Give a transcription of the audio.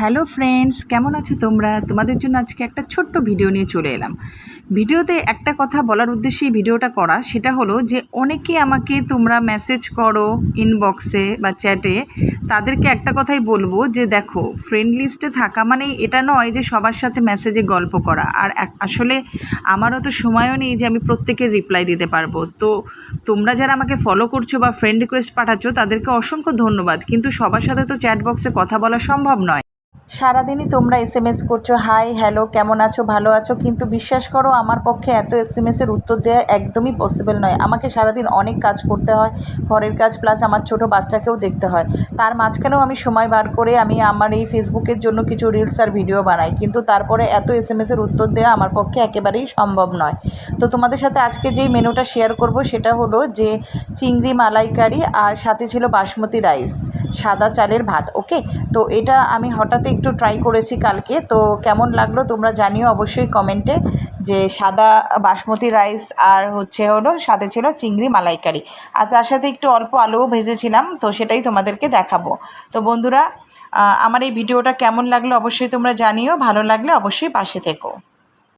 Hello friends, কেমন আছো তোমরা? তোমাদের জন্য আজকে একটা ছোট্ট ভিডিও নিয়ে চলে এলাম। ভিডিওতে একটা কথা বলার উদ্দেশ্যে এই ভিডিওটা করা, সেটা হলো যে অনেকে আমাকে তোমরা মেসেজ করো ইনবক্সে বা চ্যাটে তাদেরকে একটা কথাই বলব যে দেখো ফ্রেন্ড লিস্টে থাকা মানে এটা নয় যে সবার সাথে মেসেজে গল্প করা। আর আসলে আমারও তো সময়ও নেই যে আমি প্রত্যেকের রিপ্লাই দিতে পারব। তো তোমরা যারা আমাকে ফলো করছ বা ফ্রেন্ড রিকোয়েস্ট পাঠাচ্ছ, তাদেরকে অসংখ্য ধন্যবাদ। কিন্তু সবার সাথে তো চ্যাট বক্সে কথা বলা সম্ভব নয়। সারাদিনই তোমরা এস এম এস করছ হাই হ্যালো কেমন আছো? ভালো আছো? কিন্তু বিশ্বাস করো, আমার পক্ষে এত এস এম এসের উত্তর দেওয়া একদমই পসিবল নয়। আমাকে সারাদিন অনেক কাজ করতে হয়, ঘরের কাজ প্লাস আমার ছোট বাচ্চাকেও দেখতে হয়। তার মাঝখানেও আমি সময় বার করে আমি আমার এই ফেসবুকের জন্য কিছু রিলস আর ভিডিও বানাই। কিন্তু তারপরে এত এস এম এসের উত্তর দেওয়া আমার পক্ষে একেবারেই সম্ভব নয়। তো তোমাদের সাথে আজকে যেই মেনুটা শেয়ার করব সেটা হলো যে চিংড়ি মালাইকারি আর সাথে ছিল বাসমতি রাইস সাদা চালের ভাত ওকে তো এটা আমি হঠাৎ একটু ট্রাই করেছি কালকে। তো কেমন লাগল তোমরা জানিও অবশ্যই কমেন্টে যে সাদা বাসমতি রাইস আর হচ্ছে হলো সাথে ছিল চিংড়ি মালাইকারি। আর তার সাথে একটু অল্প আলুও ভেজেছিলাম, তো সেটাই তোমাদেরকে দেখাবো। তো বন্ধুরা আমার এই ভিডিওটা কেমন লাগল অবশ্যই তোমরা জানিও, ভালো লাগলে অবশ্যই পাশে থেকো।